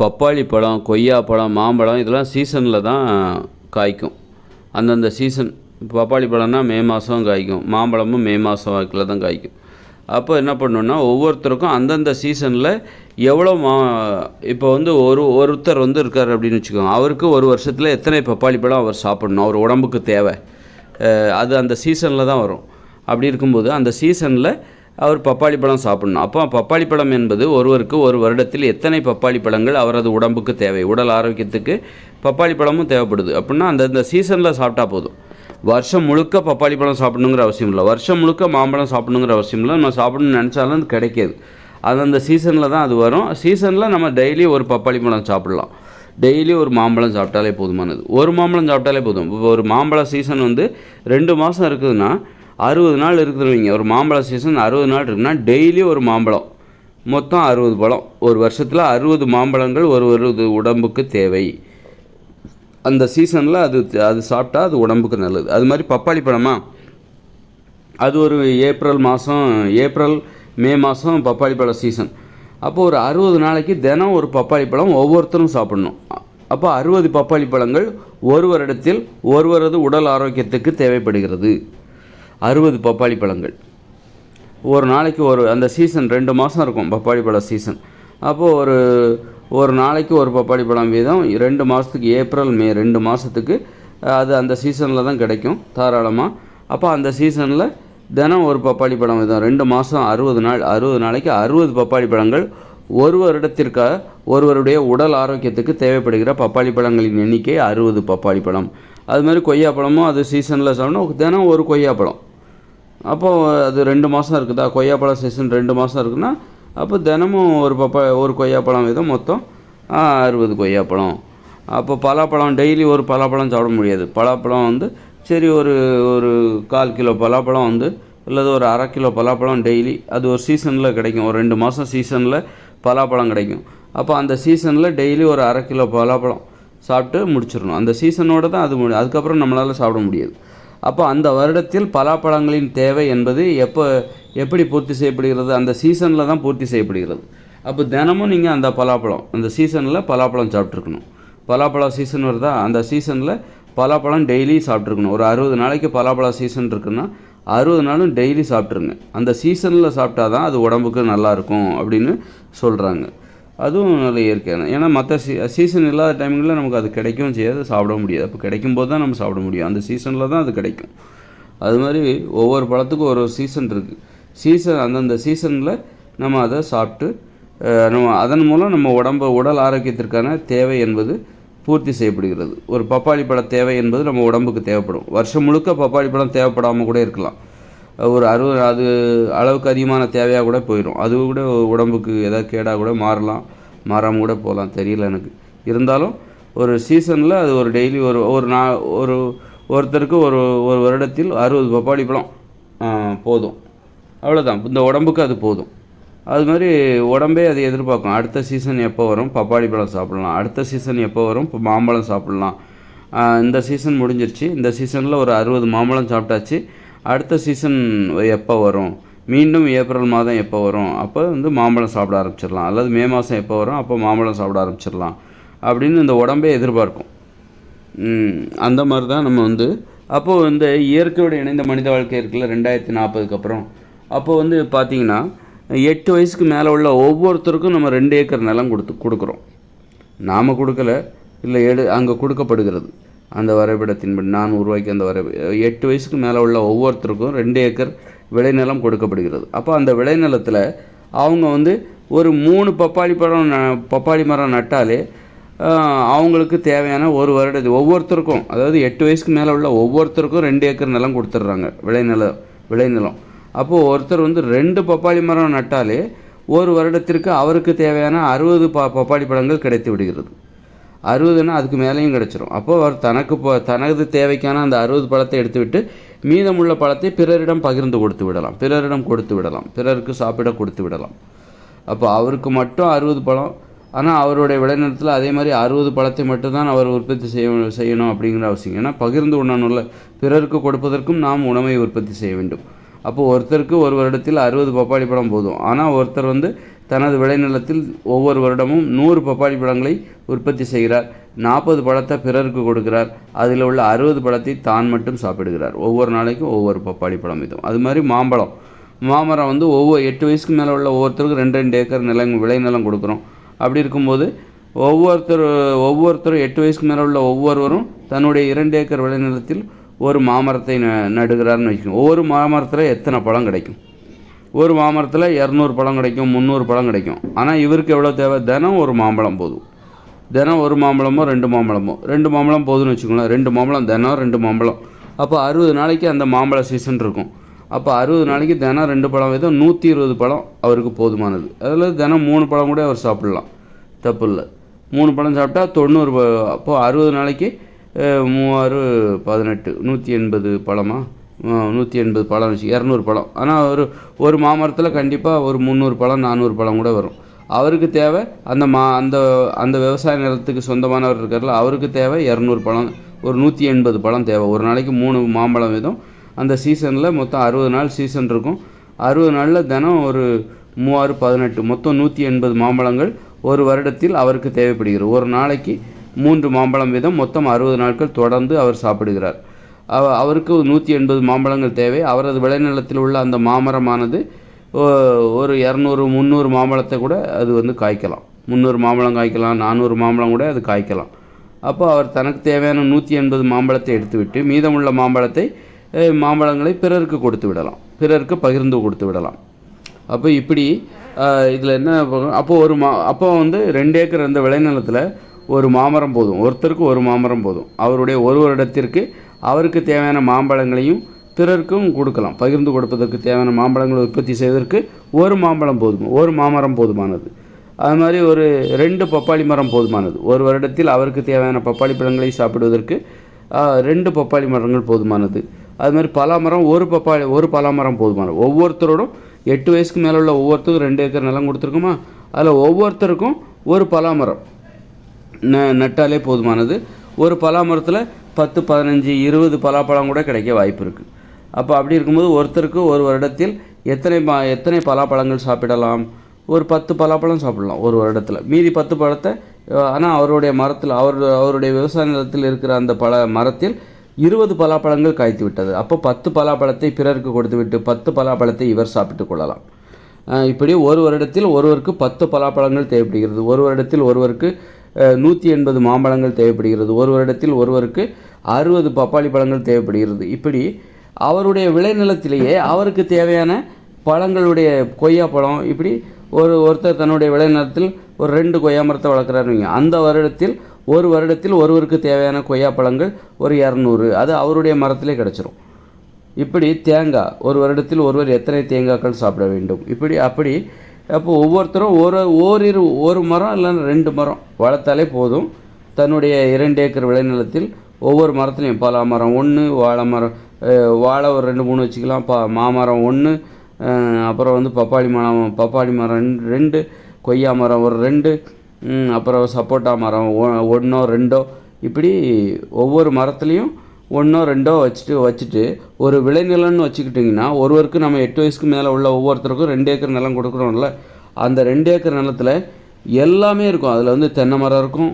பப்பாளி பழம் கொய்யா பழம் மாம்பழம் இதெல்லாம் சீசனில் தான் காய்க்கும். அந்தந்த சீசன் பப்பாளி பழம்னா மே மாதம் காய்க்கும். மாம்பழமும் மே மாதம் வாக்கில் தான் காய்க்கும். அப்போ என்ன பண்ணணுன்னா ஒவ்வொருத்தருக்கும் அந்தந்த சீசனில் எவ்வளோ மா இப்போ வந்து ஒரு ஒருத்தர் வந்து இருக்கார் அப்படின்னு வச்சுக்கோங்க. அவருக்கு ஒரு வருஷத்தில் எத்தனை பப்பாளி பழம் அவர் சாப்பிடணும்? அவர் உடம்புக்கு தேவை. அது அந்த சீசனில் தான் வரும். அப்படி இருக்கும்போது அந்த சீசனில் அவர் பப்பாளி பழம் சாப்பிடணும். அப்போ பப்பாளி பழம் என்பது ஒருவருக்கு ஒரு வருடத்தில் எத்தனை பப்பாளி பழங்கள் அவரது உடம்புக்கு தேவை? உடல் ஆரோக்கியத்துக்கு பப்பாளி பழமும் தேவைப்படுது. அப்படின்னா அந்தந்த சீசனில் சாப்பிட்டா போதும். வருஷம் முழுக்க பப்பாளி பழம் சாப்பிடணுங்கிற அவசியம் இல்லை. வருஷம் முழுக்க மாம்பழம் சாப்பிடணுங்கிற அவசியம் இல்லை. நம்ம சாப்பிடணும்னு நினச்சாலும் அது கிடைக்காது. அது அந்த சீசனில் தான் அது வரும். சீசனில் நம்ம டெய்லி ஒரு பப்பாளி பழம் சாப்பிடலாம். டெய்லி ஒரு மாம்பழம் சாப்பிட்டாலே போதுமானது. ஒரு மாம்பழம் சாப்பிட்டாலே போதும். இப்போ ஒரு மாம்பழ சீசன் வந்து ரெண்டு மாதம் இருக்குதுன்னா அறுபது நாள் இருக்குதுன்னு வைங்க. ஒரு மாம்பழ சீசன் அறுபது நாள் இருக்குன்னா டெய்லி ஒரு மாம்பழம். மொத்தம் அறுபது பழம். ஒரு வருஷத்தில் அறுபது மாம்பழங்கள் ஒரு ஒரு உடம்புக்கு தேவை. அந்த சீசனில் அது அது சாப்பிட்டா அது உடம்புக்கு நல்லது. அது மாதிரி பப்பாளி பழமா? அது ஒரு ஏப்ரல் மாதம் ஏப்ரல் மே மாதம் பப்பாளி பழ சீசன் அப்போ ஒரு அறுபது நாளைக்கு தினம் ஒரு பப்பாளி பழம் ஒவ்வொருத்தரும் சாப்பிடணும். அப்போ அறுபது பப்பாளி பழங்கள் ஒருவரிடத்தில் ஒருவரது உடல் ஆரோக்கியத்துக்கு தேவைப்படுகிறது. அறுபது பப்பாளி பழங்கள். ஒரு நாளைக்கு ஒரு அந்த சீசன் ரெண்டு மாதம் இருக்கும் பப்பாளி பழ சீசன் அப்போது ஒரு ஒரு நாளைக்கு ஒரு பப்பாளி பழம் வீதம் ரெண்டு மாதத்துக்கு ஏப்ரல் மே ரெண்டு மாதத்துக்கு அது அந்த சீசனில் தான் கிடைக்கும் தாராளமாக அப்போ அந்த சீசனில் தினம் ஒரு பப்பாளி பழம் வீதம். ரெண்டு மாதம் அறுபது நாள் அறுபது நாளைக்கு அறுபது பப்பாளி பழங்கள் ஒரு வருடத்திற்காக ஒருவருடைய உடல் ஆரோக்கியத்துக்கு தேவைப்படுகிற பப்பாளி பழங்களின் எண்ணிக்கை அறுபது பப்பாளி பழம். அது மாதிரி கொய்யாப்பழமும் அது சீசனில் சாப்பிடணும். தினம் ஒரு கொய்யாப்பழம் அப்போது அது ரெண்டு மாதம் இருக்குதா? கொய்யாப்பழம் சீசன் ரெண்டு மாதம் இருக்குன்னா அப்போ தினமும் ஒரு பப்பா ஒரு கொய்யாப்பழம் வீதம் மொத்தம் அறுபது கொய்யாப்பழம். அப்போ பலாப்பழம் டெய்லி ஒரு பலாப்பழம் சாப்பிட முடியாது. பலாப்பழம் வந்து சரி ஒரு ஒரு கால் கிலோ பலாப்பழம் வந்து அல்லது ஒரு அரை கிலோ பலாப்பழம் டெய்லி அது ஒரு சீசனில் கிடைக்கும். ஒரு ரெண்டு மாதம் சீசனில் பலாப்பழம் கிடைக்கும். அப்போ அந்த சீசனில் டெய்லி ஒரு அரை கிலோ பலாப்பழம் சாப்பிட்டு முடிச்சிடணும். அந்த சீசனோட தான் அது முடி அதுக்கப்புறம் நம்மளால் சாப்பிட முடியாது. அப்போ அந்த வருடத்தில் பலாப்பழங்களின் தேவை என்பது எப்போ எப்படி பூர்த்தி செய்யப்படுகிறது? அந்த சீசனில் தான் பூர்த்தி செய்யப்படுகிறது. அப்போ தினமும் நீங்கள் அந்த பலாப்பழம் அந்த சீசனில் பலாப்பழம் சாப்பிட்ருக்கணும் பலாப்பழம் சீசன் வருதா? அந்த சீசனில் பலாப்பழம் டெய்லி சாப்பிட்ருக்கணும் ஒரு அறுபது நாளைக்கு பலாப்பழம் சீசன் இருக்குன்னா அறுபது நாளும் டெய்லி சாப்பிட்ருங்க அந்த சீசனில் சாப்பிட்டா தான் அது உடம்புக்கு நல்லாயிருக்கும் அப்படின்னு சொல்கிறாங்க அதுவும் நல்ல இயற்கையான ஏன்னா மற்ற சீ சீசன் இல்லாத டைமிங்கில் நமக்கு அது கிடைக்கவும் செய்யாது சாப்பிட முடியாது. அப்போ கிடைக்கும் போது தான் நம்ம சாப்பிட முடியும். அந்த சீசனில் தான் அது கிடைக்கும். அது மாதிரி ஒவ்வொரு பழத்துக்கும் ஒரு ஒரு சீசன் இருக்குது சீசன் அந்தந்த சீசனில் நம்ம அதை சாப்பிட்டு நம்ம அதன் மூலம் நம்ம உடம்பு உடல் ஆரோக்கியத்திற்கான தேவை என்பது பூர்த்தி செய்யப்படுகிறது. ஒரு பப்பாளி பழ தேவை என்பது நம்ம உடம்புக்கு தேவைப்படும். வருஷம் முழுக்க பப்பாளி பழம் தேவைப்படாமல் கூட இருக்கலாம். ஒரு அறுபது அது அளவுக்கு அதிகமான தேவையாக கூட போயிடும் அது கூட உடம்புக்கு ஏதாவது கேடாக கூட மாறலாம். மாறாமல் கூட போகலாம். தெரியல எனக்கு. இருந்தாலும் ஒரு சீசனில் அது ஒரு டெய்லி ஒரு ஒரு நா ஒரு ஒருத்தருக்கு ஒரு ஒரு வருடத்தில் அறுபது பப்பாளி பழம் போதும். அவ்வளோதான் இந்த உடம்புக்கு அது போதும். அது மாதிரி உடம்பே அதை எதிர்பார்க்கும். அடுத்த சீசன் எப்போ வரும்? பப்பாளி பழம் சாப்பிடலாம். அடுத்த சீசன் எப்போ வரும்? இப்போ மாம்பழம் சாப்பிடலாம். இந்த சீசன் முடிஞ்சிருச்சு. இந்த சீசனில் ஒரு அறுபது மாம்பழம் சாப்பிட்டாச்சு. அடுத்த சீசன் எப்போ வரும்? மீண்டும் ஏப்ரல் மாதம் எப்போ வரும்? அப்போ வந்து மாம்பழம் சாப்பிட ஆரம்பிச்சிடலாம். அல்லது மே மாதம் எப்போ வரும்? அப்போ மாம்பழம் சாப்பிட ஆரம்பிச்சிடலாம். அப்படின்னு இந்த உடம்பே எதிர்பார்க்கும். அந்த மாதிரி தான் நம்ம வந்து அப்போது இந்த இயற்கையோடு இணைந்த மனித வாழ்க்கை இருக்குல்ல ரெண்டாயிரத்தி நாற்பதுக்கு அப்புறம். அப்போது வந்து பார்த்திங்கன்னா எட்டு வயசுக்கு மேலே உள்ள ஒவ்வொருத்தருக்கும் நம்ம ரெண்டு ஏக்கர் நிலம் கொடுத்து கொடுக்குறோம். நாம் கொடுக்கல இல்லை எடு அங்கே கொடுக்கப்படுகிறது. அந்த வரைபடத்தின்படி நான் உருவாக்கி அந்த வரை எட்டு வயசுக்கு மேலே உள்ள ஒவ்வொருத்தருக்கும் ரெண்டு ஏக்கர் விளைநிலம் கொடுக்கப்படுகிறது. அப்போ அந்த விளைநிலத்தில் அவங்க வந்து ஒரு மூணு பப்பாளி பழம் ந- பப்பாளி மரம் நட்டாலே அவங்களுக்கு தேவையான ஒரு வருடத்து ஒவ்வொருத்தருக்கும் அதாவது எட்டு வயசுக்கு மேலே உள்ள ஒவ்வொருத்தருக்கும் ரெண்டு ஏக்கர் நிலம் கொடுத்துட்றாங்க விளைநில விளைநிலம். அப்போது ஒருத்தர் வந்து ரெண்டு பப்பாளி மரம் நட்டாலே ஒரு வருடத்திற்கு அவருக்கு தேவையான அறுபது ப பப்பாளி பழங்கள் கிடைத்து விடுகிறது. அறுபதுன்னா அதுக்கு மேலேயும் கிடச்சிரும். அப்போ அவர் தனக்கு போ தனது தேவைக்கான அந்த அறுபது பழத்தை எடுத்துவிட்டு மீதமுள்ள பழத்தை பிறரிடம் பகிர்ந்து கொடுத்து விடலாம். பிறரிடம் கொடுத்து விடலாம். பிறருக்கு சாப்பிட கொடுத்து விடலாம். அப்போ அவருக்கு மட்டும் அறுபது பழம். ஆனால் அவருடைய விளைநிலத்தில் அதே மாதிரி அறுபது பழத்தை மட்டும்தான் அவர் உற்பத்தி செய்ய செய்யணும் அப்படிங்கிற அவசியம். ஏன்னா பகிர்ந்து உண்ணணும்ல. பிறருக்கு கொடுப்பதற்கும் நாம் உணவை உற்பத்தி செய்ய வேண்டும். அப்போது ஒருத்தருக்கு ஒரு வருடத்தில் அறுபது பப்பாளி பழம் போதும். ஆனால் ஒருத்தர் வந்து தனது விளைநிலத்தில் ஒவ்வொரு வருடமும் நூறு பப்பாளி பழங்களை உற்பத்தி செய்கிறார். நாற்பது பழத்தை பிறருக்கு கொடுக்கிறார். அதில் உள்ள அறுபது பழத்தை தான் மட்டும் சாப்பிடுகிறார். ஒவ்வொரு நாளைக்கும் ஒவ்வொரு பப்பாளி பழம் இதுவும் அது மாதிரி மாம்பழம். மாமரம் வந்து ஒவ்வொரு எட்டு வயசுக்கு மேலே உள்ள ஒவ்வொருத்தருக்கும் ரெண்டு ரெண்டு ஏக்கர் நிலம் விளைநிலம் கொடுக்குறோம். அப்படி இருக்கும்போது ஒவ்வொருத்தர் ஒவ்வொருத்தரும் எட்டு வயசுக்கு மேலே உள்ள ஒவ்வொருவரும் தன்னுடைய இரண்டு ஏக்கர் விளைநிலத்தில் ஒரு மாமரத்தை ந நடுகிறார்னு வச்சுக்கோங்க. ஒவ்வொரு மாமரத்தில் எத்தனை பழம் கிடைக்கும்? ஒரு மாமரத்தில் இரநூறு பழம் கிடைக்கும் முந்நூறு பழம் கிடைக்கும். ஆனால் இவருக்கு எவ்வளோ தேவை? தினம் ஒரு மாம்பழம் போதும். தினம் ஒரு மாம்பழமோ ரெண்டு மாம்பழமோ? ரெண்டு மாம்பழம் போதும்னு வச்சுக்கோங்களேன். ரெண்டு மாம்பழம் தினம் ரெண்டு மாம்பழம். அப்போ அறுபது நாளைக்கு அந்த மாம்பழ சீசன் இருக்கும். அப்போ அறுபது நாளைக்கு தினம் ரெண்டு பழம் வீதம் நூற்றி இருபது பழம் அவருக்கு போதுமானது. அதில் தினம் மூணு பழம் கூட அவர் சாப்பிட்லாம். தப்பு இல்லை. மூணு பழம் சாப்பிட்டா தொண்ணூறு அப்போது அறுபது நாளைக்கு மூவாறு பதினெட்டு. நூற்றி எண்பது பழமா? நூற்றி எண்பது பழம் வச்சு இரநூறு பழம். ஆனால் ஒரு ஒரு மாமரத்தில் கண்டிப்பாக ஒரு முந்நூறு பழம் நானூறு பழம் கூட வரும். அவருக்கு தேவை அந்த மா அந்த அந்த விவசாய நிலத்துக்கு சொந்தமானவர் இருக்கார்ல அவருக்கு தேவை இரநூறு பழம் ஒரு நூற்றி எண்பது பழம் தேவை. ஒரு நாளைக்கு மூணு மாம்பழம் வீதம். அந்த சீசனில் மொத்தம் அறுபது நாள் சீசன் இருக்கும். அறுபது நாளில் தினம் ஒரு மூவாறு பதினெட்டு. மொத்தம் நூற்றி எண்பது மாம்பழங்கள் ஒரு வருடத்தில் அவருக்கு தேவைப்படுகிறது. ஒரு நாளைக்கு மூன்று மாம்பழம் வீதம் மொத்தம் அறுபது நாட்கள் தொடர்ந்து அவர் சாப்பிடுகிறார். அவ அவருக்கு நூற்றி எண்பது மாம்பழங்கள் தேவை. அவரது விளைநிலத்தில் உள்ள அந்த மாமரமானது ஓ- ஒரு இரநூறு முந்நூறு மாம்பழத்தை கூட அது வந்து காய்க்கலாம். முந்நூறு மாம்பழம் காய்க்கலாம் நானூறு மாம்பழம் கூட அது காய்க்கலாம். அப்போ அவர் தனக்கு தேவையான நூற்றி எண்பது மாம்பழத்தை எடுத்துவிட்டு மீதமுள்ள மாம்பழத்தை மாம்பழங்களை பிறருக்கு கொடுத்து விடலாம். பிறருக்கு பகிர்ந்து கொடுத்து விடலாம். அப்போ இப்படி இதில் என்ன அப்போது ஒரு மா அப்போ வந்து ரெண்டு ஏக்கர் அந்த விளைநிலத்தில் ஒரு மாமரம் போதும். ஒருத்தருக்கு ஒரு மாமரம் போதும். அவருடைய ஒரு வருடத்திற்கு அவருக்கு தேவையான மாம்பழங்களையும் பிறருக்கும் கொடுக்கலாம். பகிர்ந்து கொடுப்பதற்கு தேவையான மாம்பழங்களை உற்பத்தி செய்வதற்கு ஒரு மாம்பழம் போதும் ஒரு மாமரம் போதுமானது. அது மாதிரி ஒரு ரெண்டு பப்பாளி மரம் போதுமானது. ஒரு வருடத்தில் அவருக்கு தேவையான பப்பாளி பழங்களை சாப்பிடுவதற்கு ரெண்டு பப்பாளி மரங்கள் போதுமானது. அது மாதிரி பலாமரம் ஒரு பப்பாளி ஒரு பலாமரம் போதுமானது. ஒவ்வொருத்தரோடும் எட்டு வயசுக்கு மேலே உள்ள ஒவ்வொருத்தருக்கும் ரெண்டு ஏக்கர் நிலம் கொடுத்துருக்குமா? அதில் ஒவ்வொருத்தருக்கும் ஒரு பலாமரம் ந நட்டாலே போதுமானது. ஒரு பலாமரத்தில் பத்து பதினஞ்சு இருபது பலாப்பழம் கூட கிடைக்க வாய்ப்பு இருக்குது அப்போ அப்படி இருக்கும்போது ஒருத்தருக்கு ஒரு வருடத்தில் எத்தனை ப எத்தனை பலாப்பழங்கள் சாப்பிடலாம்? ஒரு பத்து பலாப்பழம் சாப்பிடலாம் ஒரு வருடத்தில். மீதி பத்து பழத்தை ஆனால் அவருடைய மரத்தில் அவர் அவருடைய விவசாய நிலத்தில் இருக்கிற அந்த பல மரத்தில் இருபது பலாப்பழங்கள் காய்த்து விட்டது. அப்போ பத்து பலாப்பழத்தை பிறருக்கு கொடுத்துவிட்டு பத்து பலாப்பழத்தை இவர் சாப்பிட்டு கொள்ளலாம். இப்படி ஒரு வருடத்தில் ஒருவருக்கு பத்து பலாப்பழங்கள் தேவைப்படுகிறது. ஒரு வருடத்தில் ஒருவருக்கு நூற்றி எண்பது மாம்பழங்கள் தேவைப்படுகிறது. ஒரு வருடத்தில் ஒருவருக்கு அறுபது பப்பாளி பழங்கள் தேவைப்படுகிறது. இப்படி அவருடைய விளைநிலத்திலேயே அவருக்கு தேவையான பழங்களுடைய கொய்யா பழம் இப்படி ஒரு ஒருத்தர் தன்னுடைய விளைநிலத்தில் ஒரு ரெண்டு கொய்யா மரத்தை வளர்க்குறாருங்க அந்த வருடத்தில் ஒரு வருடத்தில் ஒருவருக்கு தேவையான கொய்யா பழங்கள் ஒரு இரநூறு. அது அவருடைய மரத்திலே கிடச்சிரும். இப்படி தேங்காய் ஒரு வருடத்தில் ஒருவர் எத்தனை தேங்காய்கள் சாப்பிட வேண்டும்? இப்படி அப்படி அப்போ ஒவ்வொருத்தரும் ஒரு ஓரிரு ஒரு மரம் இல்லைன்னா ரெண்டு மரம் வளர்த்தாலே போதும். தன்னுடைய இரண்டு ஏக்கர் விளைநிலத்தில் ஒவ்வொரு மரத்துலையும் பலா மரம் ஒன்று வாழை மரம் வாழை ஒரு ரெண்டு மூணு வச்சுக்கலாம் பா மாமரம் ஒன்று அப்புறம் வந்து பப்பாளி மரம் பப்பாளி மரம் ரெண்டு- ரெண்டு கொய்யா மரம் ஒரு ரெண்டு அப்புறம் சப்போட்டா மரம் ஒ- ஒன்றோ ரெண்டோ இப்படி ஒவ்வொரு மரத்துலேயும் ஒன்றோ ரெண்டோ வச்சுட்டு வச்சுட்டு ஒரு விளைநிலம்னு வச்சுக்கிட்டிங்கன்னா ஒருவருக்கு நம்ம எட்டு வயசுக்கு மேலே உள்ள ஒவ்வொருத்தருக்கும் ரெண்டு ஏக்கர் நிலம் கொடுக்குறோம்ல அந்த ரெண்டு ஏக்கர் நிலத்தில் எல்லாமே இருக்கும் அதில் வந்து தென்னை மரம் இருக்கும்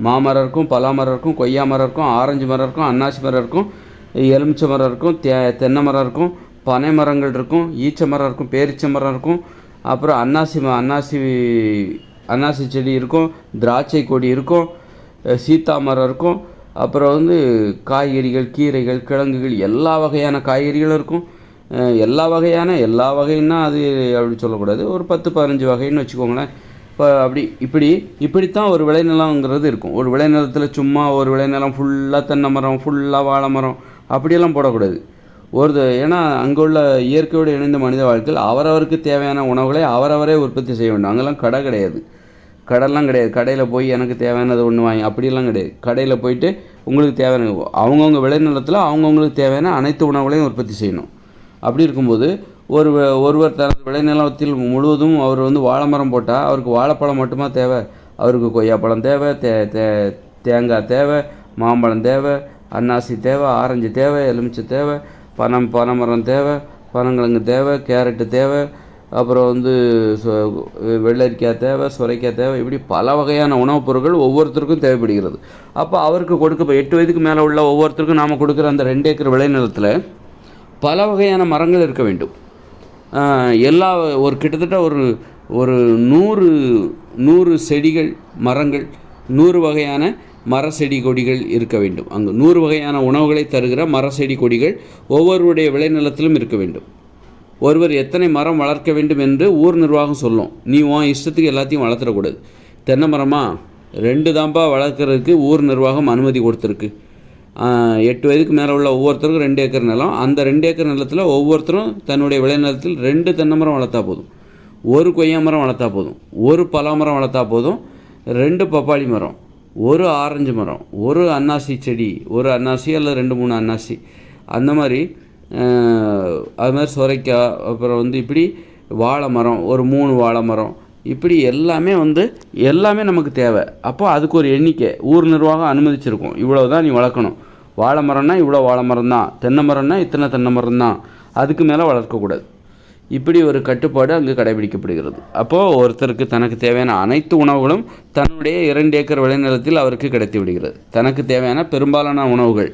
மாமரம் இருக்கும் பலா மரம் இருக்கும் கொய்யா மரம் இருக்கும் ஆரஞ்சு மரம் இருக்கும் அன்னாசி மரம் இருக்கும் எலுமிச்சை மரம் இருக்கும் தே தென்னை மரம் இருக்கும் பனை மரங்கள் இருக்கும் ஈச்ச மரம் இருக்கும் பேரிச்சை மரம் இருக்கும் அப்புறம் அன்னாசி ம அன்னாசி அன்னாசி செடி இருக்கும் திராட்சை கொடி இருக்கும் சீத்தா மரம் இருக்கும் அப்புறம் வந்து காய்கறிகள் கீரைகள் கிழங்குகள் எல்லா வகையான காய்கறிகளும் இருக்கும். எல்லா வகையான எல்லா வகைன்னா அது அப்படி சொல்லக்கூடாது. ஒரு பத்து பதினஞ்சு வகைன்னு வச்சுக்கோங்களேன். இப்போ அப்படி இப்படி இப்படித்தான் ஒரு விளைநிலங்கிறது இருக்கும். ஒரு விளைநிலத்தில் சும்மா ஒரு விளைநிலம் ஃபுல்லாக தென்னை மரம் ஃபுல்லாக வாழை மரம் அப்படியெல்லாம் போடக்கூடாது. ஒரு ஏன்னா அங்கே உள்ள இயற்கையோடு இணைந்த மனித வாழ்க்கையில் அவரவருக்கு தேவையான உணவுகளை அவரவரே உற்பத்தி செய்ய வேண்டும். அங்கெல்லாம் கடை கிடையாது. கடைலாம் கிடையாது. கடையில் போய் எனக்கு தேவையானது ஒன்று வாங்கி அப்படியெல்லாம் கிடையாது. கடையில் போயிட்டு உங்களுக்கு தேவையான அவங்கவுங்க விளைநிலத்தில் அவங்கவுங்களுக்கு தேவையான அனைத்து உணவுகளையும் உற்பத்தி செய்யணும். அப்படி இருக்கும்போது ஒரு ஒருவர் தனது விளைநிலத்தில் முழுவதும் அவர் வந்து வாழைமரம் போட்டால் அவருக்கு வாழைப்பழம் மட்டுமா தேவை? அவருக்கு கொய்யாப்பழம் தேவை தே தே தேங்காய் தேவை மாம்பழம் தேவை அன்னாசி தேவை ஆரஞ்சு தேவை எலுமிச்சை தேவை பனம் பனைமரம் தேவை பனங்கிழங்கு தேவை கேரட்டு தேவை அப்புறம் வந்து வெள்ளரிக்காய் தேவை சுரைக்காய் தேவை இப்படி பல வகையான உணவுப் பொருட்கள் ஒவ்வொருத்தருக்கும் தேவைப்படுகிறது. அப்போ அவருக்கு கொடுக்க இப்போ எட்டு வயதுக்கு மேலே உள்ள ஒவ்வொருத்தருக்கும் நாம் கொடுக்குற அந்த ரெண்டு ஏக்கர் விளைநிலத்தில் பல வகையான மரங்கள் இருக்க வேண்டும். எல்லா ஒரு கிட்டத்தட்ட ஒரு ஒரு நூறு நூறு செடிகள் மரங்கள் நூறு வகையான மர செடி கொடிகள் இருக்க வேண்டும். அங்கு நூறு வகையான உணவுகளை தருகிற மர செடி கொடிகள் ஒவ்வொருவருடைய விளைநிலத்திலும் இருக்க வேண்டும். ஒருவர் எத்தனை மரம் வளர்க்க வேண்டும் என்று ஊர் நிர்வாகம் சொல்லும். நீ உன் இஷ்டத்துக்கு எல்லாத்தையும் வளர்த்துடக்கூடாது தென்னை மரமா? ரெண்டு தாம்பா வளர்க்குறதுக்கு ஊர் நிர்வாகம் அனுமதி கொடுத்துருக்கு. எட்டு வயதுக்கு மேலே உள்ள ஒவ்வொருத்தருக்கும் ரெண்டு ஏக்கர் நிலம். அந்த ரெண்டு ஏக்கர் நிலத்தில் ஒவ்வொருத்தரும் தன்னுடைய விளைநிலத்தில் ரெண்டு தென்னை மரம் வளர்த்தா போதும். ஒரு கொய்யா மரம் வளர்த்தா போதும். ஒரு பலா மரம் வளர்த்தா போதும். ரெண்டு பப்பாளி மரம் ஒரு ஆரஞ்சு மரம் ஒரு அன்னாசி செடி ஒரு அன்னாசி அல்லது ரெண்டு மூணு அன்னாசி. அந்த மாதிரி அது மாதிரி சுரைக்காய் அப்புறம் வந்து இப்படி வாழை மரம் ஒரு மூணு வாழை மரம் இப்படி எல்லாமே வந்து எல்லாமே நமக்கு தேவை. அப்போ அதுக்கு ஒரு எண்ணிக்கை. ஊர் நிர்வாகம் அனுமதிச்சிருக்கும். இவ்வளோ தான் நீ வளர்க்கணும். வாழை மரம்னா இவ்வளோ வாழை மரம் தான் தென்னை மரம்னா இத்தனை தென்னை மரம் தான் அதுக்கு மேலே வளர்க்கக்கூடாது. இப்படி ஒரு கட்டுப்பாடு அங்கு கடைபிடிக்கப்படுகிறது. அப்போது ஒருத்தருக்கு தனக்கு தேவையான அனைத்து உணவுகளும் தன்னுடைய இரண்டு ஏக்கர் விளைநிலத்தில் அவருக்கு கிடைத்து விடுகிறது. தனக்கு தேவையான பெரும்பாலான உணவுகள்.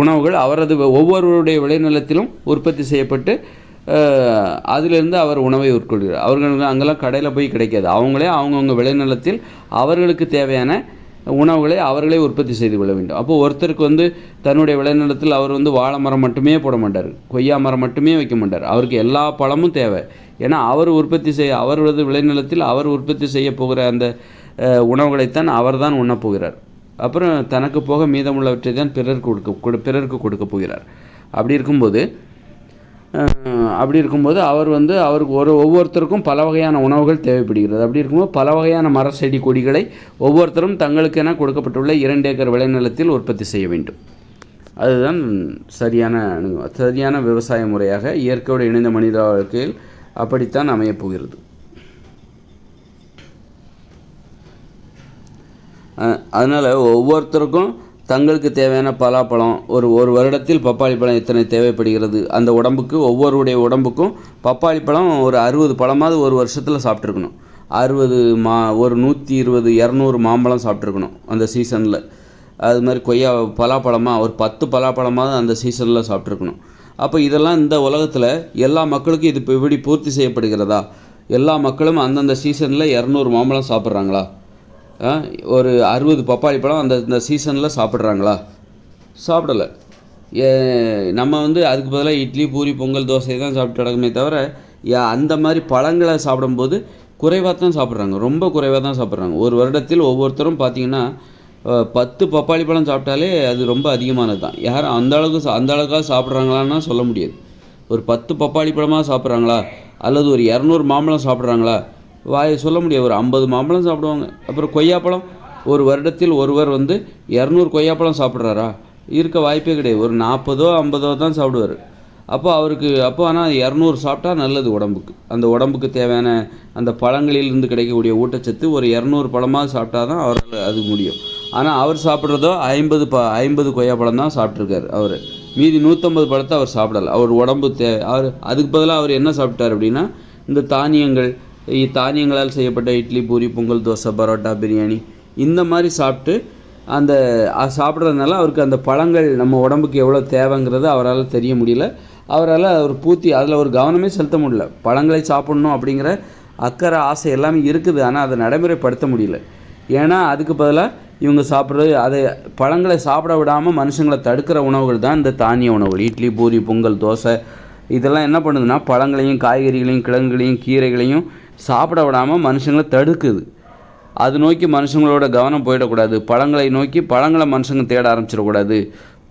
உணவுகள் அவரது ஒவ்வொருவருடைய விளைநிலத்திலும் உற்பத்தி செய்யப்பட்டு அதிலிருந்து அவர் உணவை உட்கொள்கிறார். அவர்களுக்கு அங்கெல்லாம் கடையில் போய் கிடைக்காது. அவங்களே அவங்கவுங்க விளைநிலத்தில் அவர்களுக்கு தேவையான உணவுகளை அவர்களே உற்பத்தி செய்து கொள்ள வேண்டும். அப்போ ஒருத்தருக்கு வந்து தன்னுடைய விளைநிலத்தில் அவர் வந்து வாழை மரம் மட்டுமே போட மாட்டார். கொய்யா மரம் மட்டுமே வைக்க மாட்டார். அவருக்கு எல்லா பழமும் தேவை. ஏன்னா அவர் உற்பத்தி செய்ய அவரது விளைநிலத்தில் அவர் உற்பத்தி செய்ய போகிற அந்த உணவுகளைத்தான் அவர் தான் உண்ணப்போகிறார் அப்புறம் தனக்கு போக மீதமுள்ளவற்றை தான் பிறருக்கு கொடுக்க கொடு- பிறருக்கு கொடுக்க போகிறார். அப்படி இருக்கும்போது அப்படி இருக்கும்போது அவர் வந்து அவருக்கு ஒரு ஒவ்வொருத்தருக்கும் பல வகையான உணவுகள் தேவைப்படுகிறது. அப்படி இருக்கும்போது பல வகையான மர செடி கொடிகளை ஒவ்வொருத்தரும் தங்களுக்கென கொடுக்கப்பட்டுள்ள இரண்டு ஏக்கர் விளைநிலத்தில் உற்பத்தி செய்ய வேண்டும். அதுதான் சரியான சரியான விவசாய முறையாக இயற்கையோடு இணைந்த மனித வாழ்க்கையில் அப்படித்தான் அமையப் அதனால் ஒவ்வொருத்தருக்கும் தங்களுக்கு தேவையான பலாப்பழம் ஒரு ஒரு வருடத்தில் பப்பாளி பழம் எத்தனை தேவைப்படுகிறது அந்த உடம்புக்கு ஒவ்வொருடைய உடம்புக்கும் பப்பாளி பழம் ஒரு அறுபது பழமாவது ஒரு வருஷத்தில் சாப்பிட்ருக்கணும் அறுபது மா ஒரு நூற்றி இருபது இரநூறு மாம்பழம் சாப்பிட்ருக்கணும் அந்த சீசனில் அது மாதிரி கொய்யா பலாப்பழமாக ஒரு பத்து பலாப்பழமாவது அந்த சீசனில் சாப்பிட்ருக்கணும் அப்போ இதெல்லாம் இந்த உலகத்தில் எல்லா மக்களுக்கும் இது இப்போ இப்படி பூர்த்தி செய்யப்படுகிறதா? எல்லா மக்களும் அந்தந்த சீசனில் இரநூறு மாம்பழம் சாப்பிட்றாங்களா? ஒரு அறுபது பப்பாளி பழம் அந்த இந்த சீசனில் சாப்பிட்றாங்களா? சாப்பிடலை. ஏ நம்ம வந்து அதுக்கு பதிலாக இட்லி பூரி பொங்கல் தோசை தான் சாப்பிட்டு கிடக்குமே தவிர யா- அந்த மாதிரி பழங்களை சாப்பிடும்போது குறைவாக தான் சாப்பிட்றாங்க. ரொம்ப குறைவாக தான் சாப்பிட்றாங்க. ஒரு வருடத்தில் ஒவ்வொருத்தரும் பார்த்தீங்கன்னா பத்து பப்பாளி பழம் சாப்பிட்டாலே அது ரொம்ப அதிகமானது தான் யாரும் அந்த அளவுக்கு சா- அந்த அளவுக்காக சாப்பிட்றாங்களான்னா சொல்ல முடியாது. ஒரு பத்து பப்பாளி பழமாக சாப்பிட்றாங்களா? அல்லது ஒரு இரநூறு மாம்பழம் சாப்பிட்றாங்களா? வாயை சொல்ல முடியாது. ஒரு ஐம்பது மாம்பழம் சாப்பிடுவாங்க. அப்புறம் கொய்யாப்பழம் ஒரு வருடத்தில் ஒருவர் வந்து இரநூறு கொய்யாப்பழம் சாப்பிட்றாரா? இருக்க வாய்ப்பே கிடையாது. ஒரு நாற்பதோ ஐம்பதோ தான் சாப்பிடுவார். அப்போ அவருக்கு அப்போ ஆனால் இரநூறு சாப்பிட்டா நல்லது உடம்புக்கு. அந்த உடம்புக்கு தேவையான அந்த பழங்களிலிருந்து கிடைக்கக்கூடிய ஊட்டச்சத்து ஒரு இரநூறு பழமாக சாப்பிட்டா தான் அவரால் அது முடியும். ஆனால் அவர் சாப்பிட்றதோ ஐம்பது ப ஐம்பது கொய்யாப்பழம் தான் சாப்பிட்ருக்காரு அவர். மீதி நூற்றம்பது பழத்தை அவர் சாப்பிடல. அவர் உடம்பு தே அவர் அதுக்கு பதிலாக அவர் என்ன சாப்பிட்டார் அப்படின்னா இந்த தானியங்கள் தானியங்களால் செய்யப்பட்ட இட்லி பூரி பொங்கல் தோசை பரோட்டா பிரியாணி. இந்த மாதிரி சாப்பிட்டு அந்த சாப்பிட்றதுனால அவருக்கு அந்த பழங்கள் நம்ம உடம்புக்கு எவ்வளோ தேவைங்கிறது அவரால் தெரிய முடியல. அவரால் ஒரு பூத்தி அதில் ஒரு கவனமே செலுத்த முடியல. பழங்களை சாப்பிடணும் அப்படிங்கிற அக்கறை ஆசை எல்லாமே இருக்குது. ஆனால் அதை நடைமுறைப்படுத்த முடியல. ஏன்னா அதுக்கு பதிலாக இவங்க சாப்பிட்றது அதை பழங்களை சாப்பிட விடாமல் மனுஷங்களை தடுக்கிற உணவுகள் தான் இந்த தானிய உணவுகள். இட்லி பூரி பொங்கல் தோசை இதெல்லாம் என்ன பண்ணுதுன்னா பழங்களையும் காய்கறிகளையும் கிழங்குகளையும் கீரைகளையும் சாப்பிட விடாமல் மனுஷங்களை தடுக்குது. அது நோக்கி மனுஷங்களோட கவனம் போயிடக்கூடாது. பழங்களை நோக்கி பழங்களை மனுஷங்க தேட ஆரம்பிச்சிடக்கூடாது.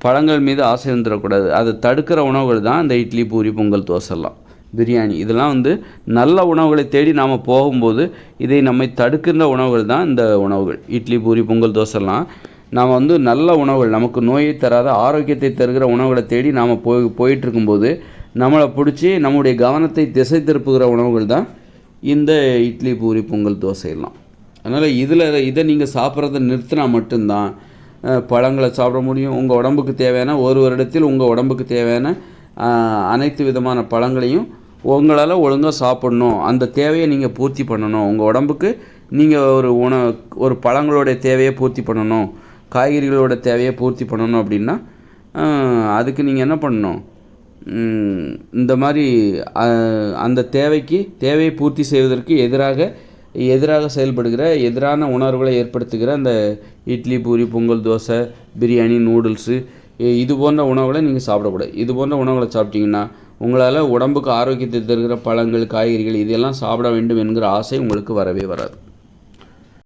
பழங்கள் மீது ஆசை இருந்துடக்கூடாது. அதை தடுக்கிற உணவுகள் தான் இந்த இட்லி பூரி பொங்கல் தோசைலாம் பிரியாணி. இதெல்லாம் வந்து நல்ல உணவுகளை தேடி நாம் போகும்போது இதை நம்மை தடுக்கின்ற உணவுகள் தான் இந்த உணவுகள். இட்லி பூரி பொங்கல் தோசைலாம் நாம் வந்து நல்ல உணவுகள் நமக்கு நோயை தராத ஆரோக்கியத்தை தருகிற உணவுகளை தேடி நாம் போய் போயிட்டுருக்கும்போது நம்மளை பிடிச்சி நம்முடைய கவனத்தை திசை திருப்புகிற உணவுகள் தான் இந்த இட்லி பூரி பொங்கல் தோசையெல்லாம் அதனால் இதில் இதை நீங்கள் சாப்பிட்றத நிறுத்தினா மட்டும்தான் பழங்களை சாப்பிட முடியும். உங்கள் உடம்புக்கு தேவையான ஒரு வருடத்தில் உங்கள் உடம்புக்கு தேவையான அனைத்து விதமான பழங்களையும் உங்களால் ஒழுங்காக சாப்பிடணும். அந்த தேவையை நீங்கள் பூர்த்தி பண்ணணும். உங்கள் உடம்புக்கு நீங்கள் ஒரு உண ஒரு பழங்களுடைய தேவையை பூர்த்தி பண்ணணும். காய்கறிகளோட தேவையை பூர்த்தி பண்ணணும் அப்படின்னா அதுக்கு நீங்கள் என்ன பண்ணணும்? இந்த மாதிரி அந்த தேவைக்கு தேவையை பூர்த்தி செய்வதற்கு எதிராக எதிராக செயல்படுகிற எதிரான உணர்வுகளை ஏற்படுத்துகிற அந்த இட்லி பூரி பொங்கல் தோசை பிரியாணி நூடுல்ஸு இது போன்ற உணவுகளை நீங்கள் சாப்பிடக்கூடாது. இது போன்ற உணவுகளை சாப்பிட்டீங்கன்னா உங்களால் உடம்புக்கு ஆரோக்கியத்தை தருகிற பழங்கள் காய்கறிகள் இதெல்லாம் சாப்பிட வேண்டும் என்கிற ஆசை உங்களுக்கு வரவே வராது.